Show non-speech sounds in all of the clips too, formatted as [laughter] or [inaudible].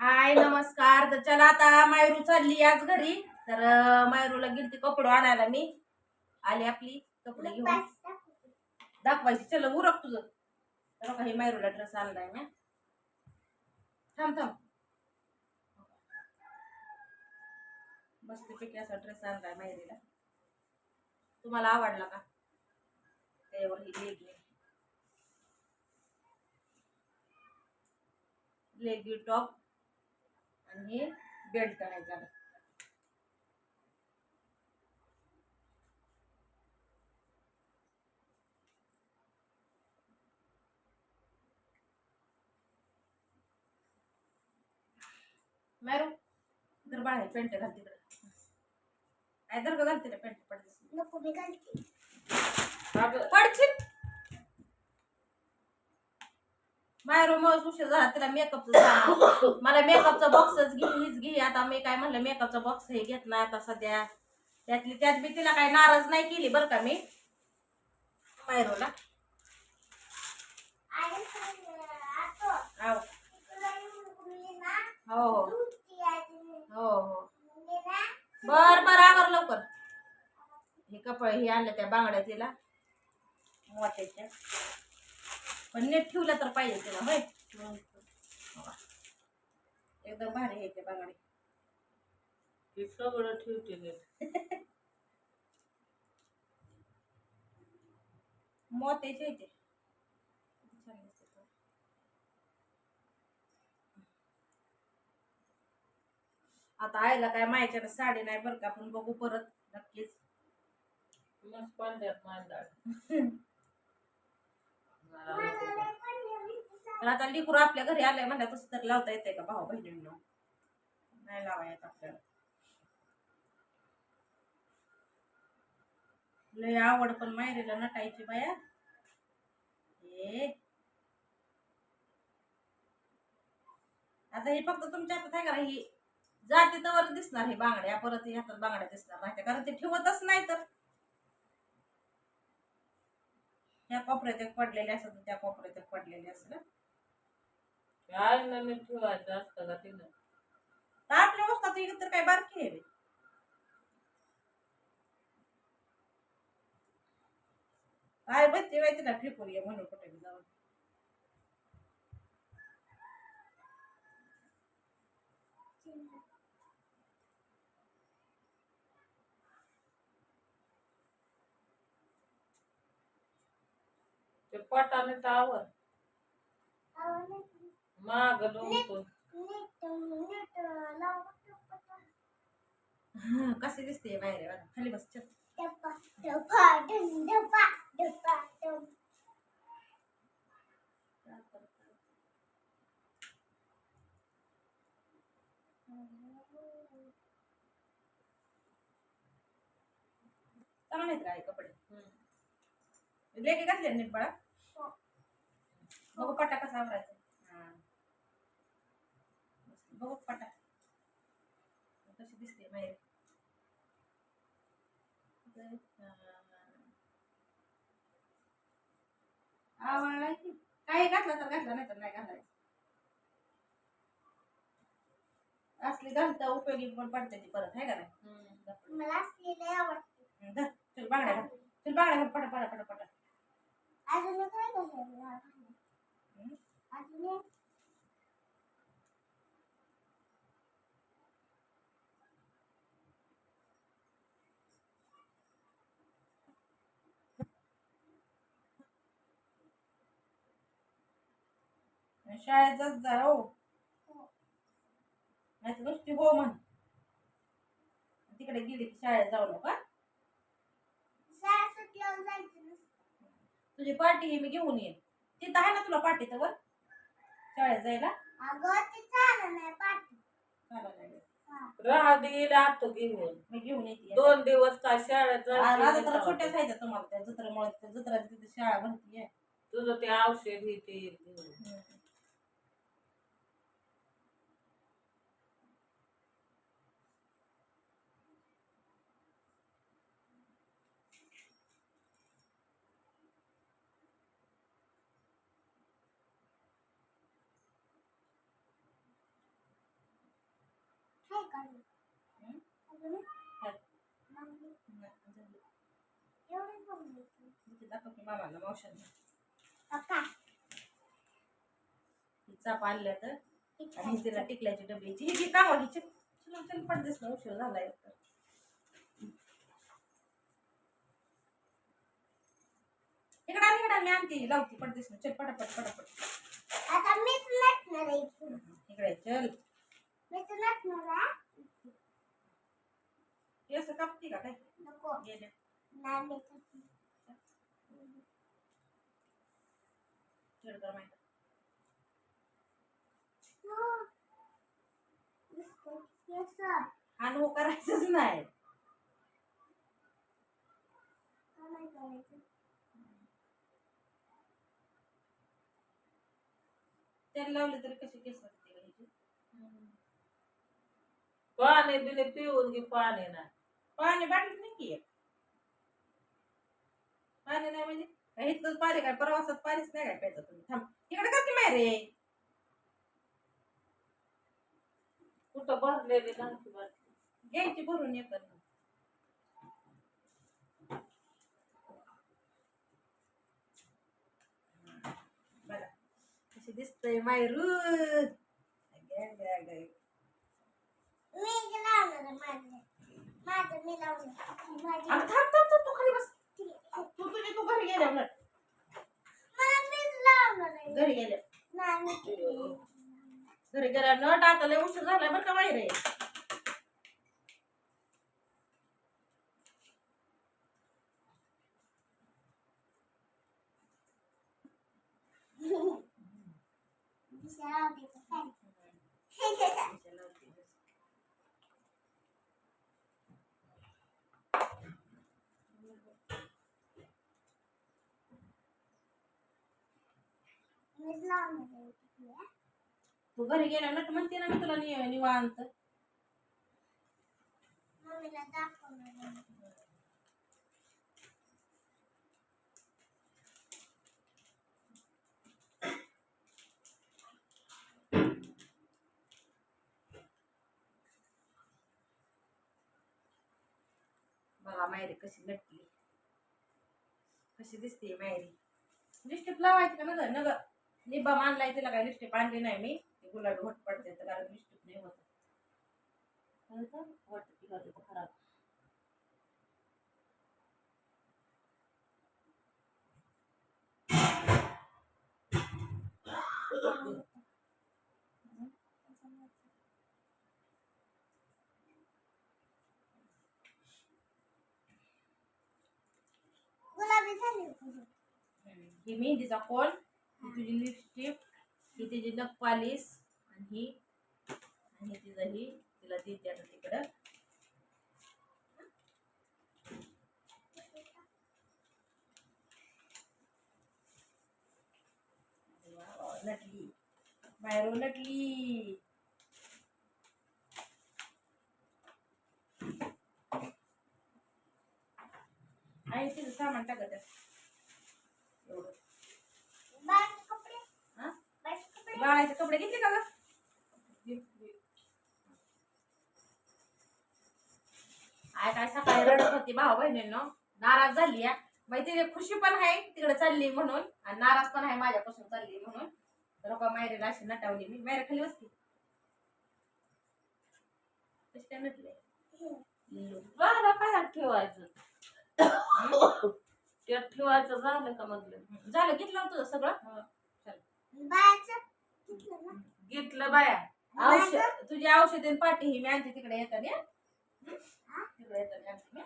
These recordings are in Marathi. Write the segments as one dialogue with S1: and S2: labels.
S1: हाय नमस्कार. तर चला आता मायरू चालली आज घरी. तर मायरूला गेलती कपडे आणायला मी. आली आपली कपडे घेऊन. दाखवायची. चल उरक तुझं. तर काही मायरूला ड्रेस आणलाय मी. थांब थांब. मस्तपैकी असा ड्रेस आणलाय मायरीला. तुम्हाला आवडला का? त्यावर ही लेगी लेगी टॉप आणि हे बेल्ट आहे. त्याला मॅरू जर बाहेर पेंट घाल तिकडे. काय जर का घालते पेंट पडते
S2: नको मी घालते.
S1: पडशील? बाहेर मग उशीर झाला तिला मेकअपचं मला मेकअपचा बॉक्सच घे हीच घे. आता मी काय म्हणलं मेकअपचा बॉक्स हे घेत नाही आता सध्या. त्यातली त्यात मी तिला काही नाराज नाही केली बरं का मी. मायरोला हो हो. हो हो. बर बर आवर लवकर. हे कपडे हे आणलं त्या बांगड्या तिला. मोठ्याच्या पण नीट ठेवलं तर पाहिजे तिला होय एकदम भारी आहे त्या बांगड्या
S3: ती सगळं ठेवते नीट.
S1: मोत्याचे आहे ते छान दिसते तो. आता आईला काय मायच्याकडे साडी नाही बरं का आपण बघू परत नक्कीच
S3: मस्त पांढऱ्यात मांदाळ [laughs]
S1: पण आता लिकूर आपल्या घरी आलंय म्हणलं तसं तर लावता येते का भाऊ बहिणींना? नाही लावा आपल्याला. लय आवड पण मायरीला नटायची बाया. आता हे फक्त तुमच्या हातात आहे का ही जाते तर दिसणार हे बांगड्या परत हे हातात बांगड्या दिसणार नाही कारण ते ठेवतच नाही तर. ह्या कोपऱ्यात एक पडलेले असत त्या कोपऱ्यात एक पडलेले असत
S3: काय ना ठेवायचं असतं का तिनं
S1: तर आपल्या वस्तात इकडे तर काय बारकी आहे बे. काय बघते माहिती ना फेकून ये म्हणून कुठे बी जाऊन.
S3: ते पटाने तावर माग लोंबतो
S1: कसे दिसते बाहेर खाली बस चल. चांगले आहेत काय कपडे? लेके घातले नीट बाळा? बघू पटा कसा आवरायचा हा. बघू पटा कशी दिसते बाहेर. आवडला की काही घातला तर घातला नाही तर नाही घालायचं. असली घालता उपयोगी पण पडते ती परत आहे का नाही?
S2: मला आवडते.
S1: चल बांगड्या घाल. चल बांगड्या घाल पटा पटा पटा पटा
S2: अजून काय? अजून
S1: शाळेत जात जा हो. नाही नुसती हो म्हण. तिकडे गेली की शाळेत जाऊ नका
S2: जायचं
S1: तुझी पार्टी ही मी घेऊन येईन. तिथं आहे ना तुला पार्टी तर शाळेत जायला.
S3: राहा दे राहतो घेऊन.
S1: मी घेऊन येते.
S3: दोन दिवस काय शाळेत
S1: आज- आता तर
S3: जायचं
S1: आहेत तुम्हाला त्या जत्रामुळे. त्या जत्रा तिथे शाळा भरती आहे
S3: तुझं ते औषध हे ते घेऊन.
S2: का? अजून. एवढंच
S1: दाखव की मामाला मावशांना चाप आणल्या तर
S2: ठीक
S1: आणि
S2: आहे.
S1: तिला टिकल्याची डब्याची ही जी चला चल पडदेस ना उशीर झाला तर इकडे आण, इकडे आण, मी आणते लावते पडदेस ना चल पटापट पटापट.
S2: आता मीच नटणार आहे. इथून.
S1: इकडे चल
S2: मीच नटणार आहे.
S1: हे असं कापते का काय
S2: नको
S1: गेले
S2: नाही मी
S1: माहिती
S2: हा
S1: नो करायचंच नाही त्याला लावले तरी कसे केस असते
S3: पाणी बिले पिऊन घे पाणी ना.
S1: पाणी बाटलीत नाही की एक. पाणी नाही म्हणजे? काय इथलंच पाणी काय प्रवासात पाणीच नाही काय प्यायचं तुम्ही? थांब. इकडे का की माय रे
S3: कुठं भरलेली बाटली.
S1: घ्यायची भरून बघा कशी दिसतंय मायरू अगं, अगं, अगं.
S2: मी लावणार आहे माझं. मी लावणार. माझी-
S1: अगं, थांब थांब थांब, तू खाली बस
S2: ठीक आहे.
S1: तू तुझी तू घरी गेल्या उलट.
S2: मला मीच लावणार आहे.
S1: घरी गेल्या
S2: नाही, मी-
S1: घरी गेल्या नट आता लय उशीर झालाय बरं का बाहेर
S2: लावते [laughs] आहे. ठीक आहे.
S1: तू घरी गेल्या नट म्हणते ना मी तुला नि- निवांत
S2: मम्मीला.
S1: बघा मायरी कशी नटली कशी दिसते मायरी लिस्टिप लावायची का नगर नगर निबा मानलाय तिला काय लिस्टिप आणली नाही मी. ते गुलाबी होट पडते तर कारण लिस्टिप नाही होत. होतं? होतं खराब.
S2: गुलाबी झाली. होती.
S1: ही मेहंदीचा कोल तुझी लिपस्टिक ही तिची नख पालिश आणि ही आणि तिचं ही तिला देते आता तिकडं. लटली बाहेर लटली आई तिचं सामान टाकत एवढं.
S2: बाळाचे कपडे
S1: घेतले का ग? आय काय सकाळी रडत होती भाऊ बहिणींनो. नाराज झाली या मग तिथे खुशी पण आहे तिकडे चालली म्हणून. आणि नाराज पण आहे माझ्यापासून चालली म्हणून. तर का मायरीला अशी नटावली. मी मायरा खाली बसली. कशी काय नटले?
S3: ठेवायचं. त्यात ठेवायचं झालं का म्हटलं
S1: झालं घेतलं होतं सगळं?
S2: बाळाचं घेतलं ना?
S3: बाया.
S1: औषध तुझी औषध पाठी ही मी आणते तिकडे येताना तिकडे मी.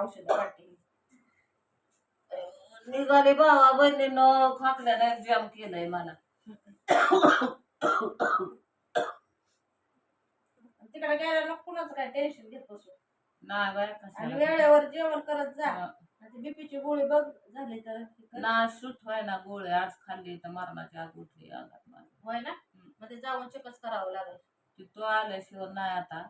S1: औषध पाठी
S3: निघाले भावा बहिणीनं खाकल्याला जाम केलंय मला.
S1: तिकडे मग कुणाचं काय टेन्शन घेत बसू
S3: नाही कशाला
S1: वेळेवर जेवण करत जा.
S3: हा.
S1: ती बीपीची गोळी बघ झाली तर.
S3: ना शूट व्हाय ना गोळे. आज खाल्ली तर मरणाची आग उठली. अंगात माझ्या.
S1: होय ना? मग ते जाऊन चेकच करावं लागेल.
S3: ती तो आल्याशिवाय नाही आता.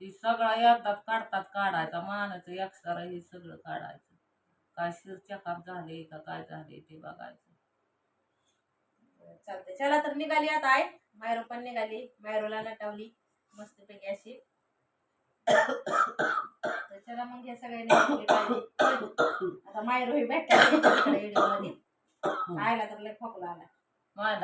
S3: ती सगळं एकदाच काढतात काढायचा. मानाचं एक्सरा हे सगळं काढायचं. काय शिर चेकअप झाले का काय झाले ते बघायचं.
S1: चालतंय. चला तर निघाली आता आहे मायरो पण निघाली. मायरोला नटावली. मस्तपैकी अशी. [coughs] तर चला मग या सगळ्यांनी. [coughs] घेतली काळजी. आता मायरू ही भेटतात व्हिडिओमध्ये आयला तर लय खोकला आला.
S3: मला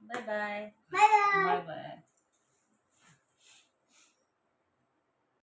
S2: बाय बाय
S3: बाय बाय